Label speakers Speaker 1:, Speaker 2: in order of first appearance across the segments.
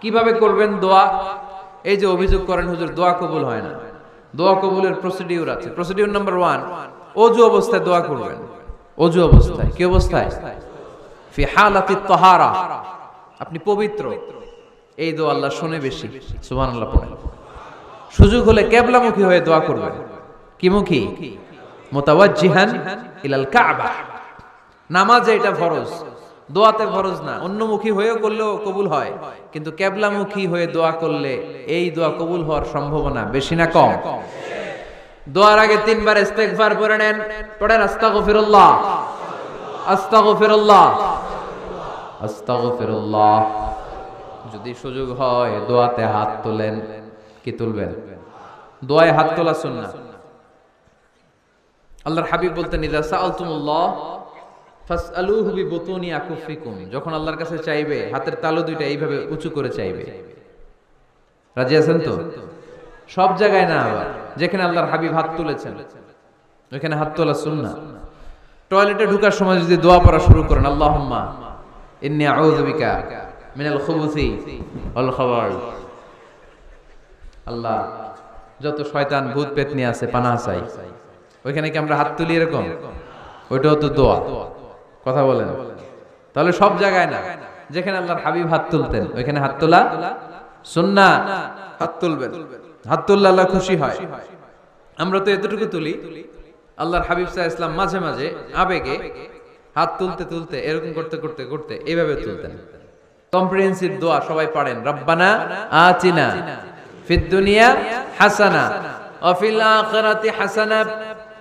Speaker 1: কীভাবে করবেন দোয়া? এই যে অভিযোগ করেন হুজুর, দোয়া কবুল হয় না। দোয়া কবুলের প্রসিডিউর আছে। প্রসিডিউর নাম্বার ওয়ান অজু অবস্থায় দোয়া করবেন। অজু অবস্থায়, কি অবস্থায়? তাহারা। আপনি পবিত্র। এই দোয়া আল্লাহ শুনে বেশি। সুবহানাল্লাহ পড়েন। সুযোগ হলে কেবলামুখী হয়ে দোয়া করবেন। কি মুখী মোতাওয়াজ্জিহান ইলাল কাবা। নামাজে এটা ফরজ। দোয়াতে ফরজ না। অন্যমুখী হয়েও করলেও কবুল হয়। কিন্তু কেবলামুখী হয়ে দোয়া করলে এই দোয়া কবুল হওয়ার সম্ভাবনা বেশি না কম। দোয়ার আগে তিনবার ইস্তেগফার পড়ে নেন। পড়েন আস্তাগফিরুল্লাহ। আস্তাগফিরুল্লাহ। আস্তাগফিরুল্লাহ। যদি সুযোগ হয় দোয়াতে হাত তোলেন। কি তুলবেন? দোয়ায় হাত তোলা সুন্নাহ। আল্লাহর হাবিব বলতেন, ইদা সাআলতুমুল্লাহ যখন আল্লাহর কাছে চাইবে, হাতের তালু দুইটা এইভাবে উঁচু করে চাইবে। রাজি আছেন তো? সব জায়গায় না আবার, যেখানে আল্লাহর হাবিব হাত তুলেছেন ওখানে হাত তোলা সুন্নাহ। টয়লেটে ঢুকার সময় যদি দোয়া পড়া শুরু করেন, আল্লাহুম্মা ইন্নী আউযু বিকা মিনাল খুবুসি ওয়াল খাবার আল্লাহ, যত শয়তান ভূত পেতনি আছে পানা চাই। ওইখানে কি আমরা হাত তুলি এরকম? ওইটাও তো দোয়া। কথা বলেন। তাহলে সব জায়গায় না। যেখানে আল্লাহর হাবিব হাত তুলতেন ওইখানে হাত তোলা সুন্না? হাত তুলবেন। হাত তুললে আল্লাহ খুশি হয়। আমরা তো এতটুকু তুলি আল্লাহর হাবিব সাহা ইসলাম মাঝে মাঝে আবেগে হাত তুলতে তুলতে এরকম করতে করতে করতে এইভাবে তুলতেন। কম্প্রিহেন্সিভ দোয়া সবাই পারেন রব্বানা আতিনা ফিদ দুনিয়া হাসানা অফিল আখিরাতি হাসানা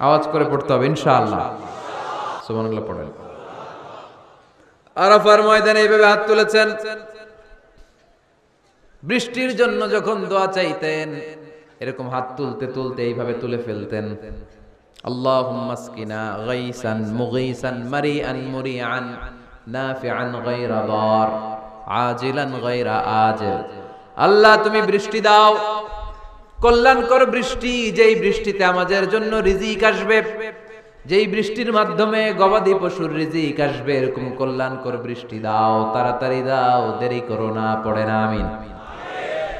Speaker 1: আওয়াজ করে পড়তে হবে ইনশাআল্লাহ সুবহানাল্লাহ পড়েন আরাফার ময়দানে এইভাবে হাত তুলেছেন বৃষ্টির জন্য যখন দোয়া চাইতেন এরকম হাত তুলতে তুলতে এইভাবে তুলে ফেলতেন اللهم اسقنا غيثا مغيثا مريئا مريعا نافعا غير ضار عاجلا غير آجل আল্লাহ তুমি বৃষ্টি দাও কল্যাণকর বৃষ্টি, যেই বৃষ্টিতে আমাদের জন্য রিজিক আসবে, যেই বৃষ্টির মাধ্যমে গবাদি পশুর রিজিক আসবে, এরকম কল্যাণকর বৃষ্টি দাও, তাড়াতাড়ি দাও, দেরি করো না, পড়ে না, আমিন।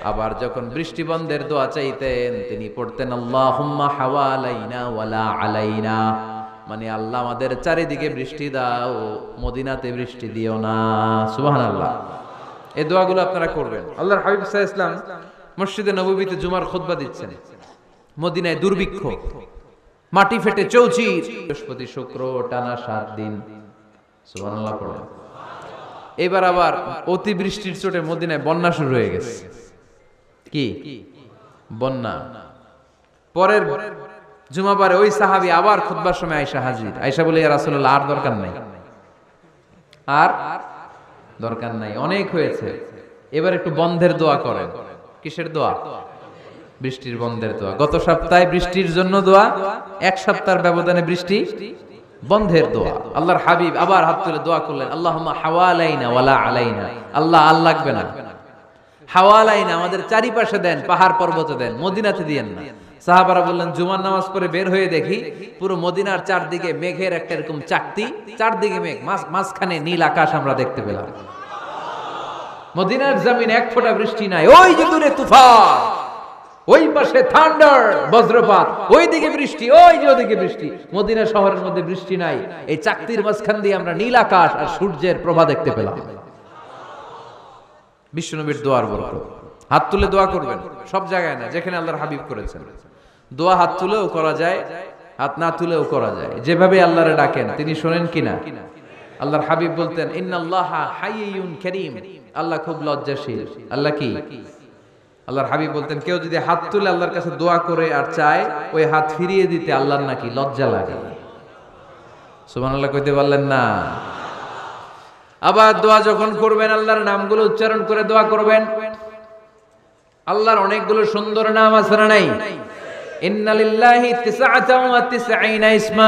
Speaker 1: আবার যখন বৃষ্টি বন্ধের দোয়া চাইতেন, তিনি পড়তেন, আল্লাহুম্মা হাওয়ালাইনা ওয়ালা আলাইনা। মানে আল্লাহ আমাদের চারিদিকে বৃষ্টি দাও, মদিনাতে বৃষ্টি দিও না। সুবহানাল্লাহ। এই দোয়াগুলো আপনারা করবেন। আল্লাহর হাবিব ইসলাম মসজিদে নববীতে জুমার খুতবা দিচ্ছেন। মদিনায় দুর্ভিক্ষ। মাটি ফেটে চৌচির। বৃহস্পতি শুক্র, টানা সাত দিন। এবার আবার অতিবৃষ্টির চোটে মদিনায় বন্যা শুরু হয়ে গেছে। কি? বন্যা। পরের জুমাবারে ওই সাহাবি আবার খুতবার সময় আয়সা হাজির। আয়সা বলে রাসূলুল্লাহ, আর দরকার নাই। আর দরকার নাই। অনেক হয়েছে। এবার একটু বন্ধের দোয়া করেন। কিসের দোয়া? বৃষ্টির বন্ধের দোয়া। গত সপ্তাহে বৃষ্টির জন্য দোয়া, এক সপ্তাহের ব্যবধানে বৃষ্টি, বন্ধের দোয়া। আল্লাহর হাবিব আবার হাত তুলে দোয়া করলেন, আল্লাহুম্মা হাওয়ালাইনা ওয়ালা আলাইনা। আল্লাহ আর লাগবে না। হাওয়ালাইন আমাদের চারিপাশে দেন, পাহাড় পর্বতে দেন, মদিনাতে দিয়েন না। সাহাবারা বললেন, জুমার নামাজ পরে বের হয়ে দেখি, পুরো মদিনার চারদিকে মেঘের একটা এরকম চাকতি, চারদিকে মেঘ মাঝখানে নীল আকাশ আমরা দেখতে পেলাম। মদিনার জমিন এক ফোঁটা বৃষ্টি নাই। ওই যে দূরে তুফান, ওই পাশে থান্ডার, বজ্রপাত ওই দিকে বৃষ্টি, ওই যে ওদিকে বৃষ্টি। মদিনা শহরের মধ্যে বৃষ্টি নাই। এই চাকতির মাঝখান দিয়ে আমরা নীল আকাশ আর সূর্যের প্রভা দেখতে পেলাম। বিশ্বনবীর দোয়ার বরকত। হাত তুলে দোয়া করবেন, সব জায়গায় না, যেখানে আল্লাহর হাবিব করেছেন। দোয়া হাত তুলেও করা যায়, হাত না তুলেও করা যায়। যেভাবে আল্লাহরে ডাকেন, তিনি শোনেন কিনা? আল্লাহর হাবিব বলতেন, ইন্নাল্লাহ হাইয়ুন কারীম। আল্লাহ খুব লজ্জাশীল। আল্লাহ কি? আল্লাহর হাবিব বলতেন, কেউ যদি হাত তুলে আল্লাহর কাছে দোয়া করে আর চায়, ওই হাত ফিরিয়ে দিতে আল্লাহর নাকি লজ্জা লাগে। সুবহানাল্লাহ কইতে পারলেন না। আবার দোয়া যখন করবেন, আল্লাহর নামগুলো উচ্চারণ করে দোয়া করবেন। আল্লাহর অনেকগুলো সুন্দর নাম আছে না নাই? ইন্নালিল্লাহি তিসআতাও ওয়া তিসঈনা ইসমা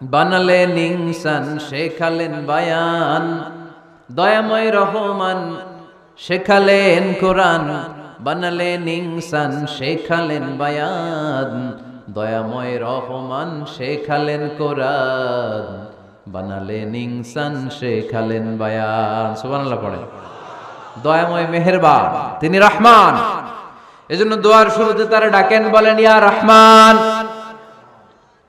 Speaker 1: বানালেন ইনসান শেখালেন বায়ান। দয়াময় রহমান, শেখালেন কোরআন। বানালেন ইনসান শেখালেন বায়ান। দয়াময় রহমান, শেখালেন কোরআন। বানালেন ইনসান শেখালেন বায়ান। সুবহানাল্লাহ পড়ে দয়াময় মেহেরবান, তিনি রহমান। এজন্য দোয়ার শুরুতে তারা ডাকেন, বলেন, ইয়া রহমান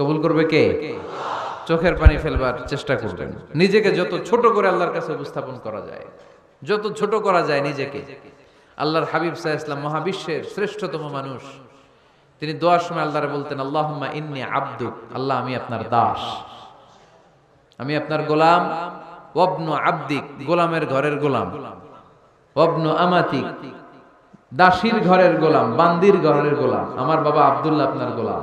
Speaker 1: কবুল করবে কে? চোখের পানি ফেলবার চেষ্টা করবেন। নিজেকে যত ছোট করে আল্লাহর কাছে উপস্থাপন করা যায়, যত ছোট করা যায় নিজেকে। আল্লাহর হাবিব সাহা ইসলাম মহাবিশ্বের শ্রেষ্ঠতম মানুষ। তিনি দোয়ার সময় আল্লাহরে বলতেন, আল্লাহুম্মা ইন্নি আব্দুক আল্লাহ আমি আপনার দাস। আমি আপনার গোলাম। ওবনু আব্দিক, গোলামের ঘরের গোলাম। ওবনু আমাতিক, দাসীর ঘরের গোলাম, বান্দির ঘরের গোলাম। আমার বাবা আবদুল্লাহ আপনার গোলাম।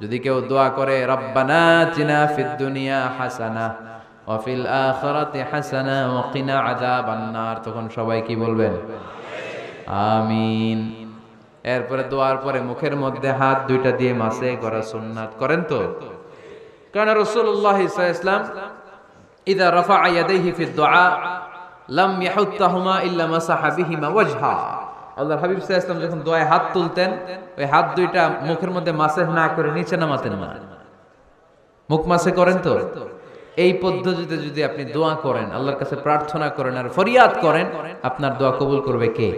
Speaker 1: যদি কেউ দোয়া করে, রব্বানা চিনা ফিদ হাসানা ওয়াফিল আখিরাতি হাসানা, ওয়া কিনা আযাবান নার তখন সবাই কি বলবেন? আমিন। এরপরে দোয়ার পরে মুখের মধ্যে হাত দুইটা দিয়ে মাসে করা সুন্নাত করেন তো? কারণ আলাইহি ওয়াসাল্লাম, ইদা রফা ইয়াদাইহি ফি দুআ, লাম ইয়াহুত্তাহুমা ইল্লা মাসাহা বিহিমা ওয়াজহা। আল্লাহর হাবিব সাহা ইসলাম যখন দোয়ায় হাত তুলতেন, ওই হাত দুইটা মুখের মধ্যে মাসে না করে নিচে নামাতেন মা। মুখ মাসে করেন তো? এই পদ্ধতিতে যদি আপনি দোয়া করেন, আল্লাহর কাছে প্রার্থনা করেন আর ফরিয়াদ করেন, আপনার দোয়া কবুল করবে কে?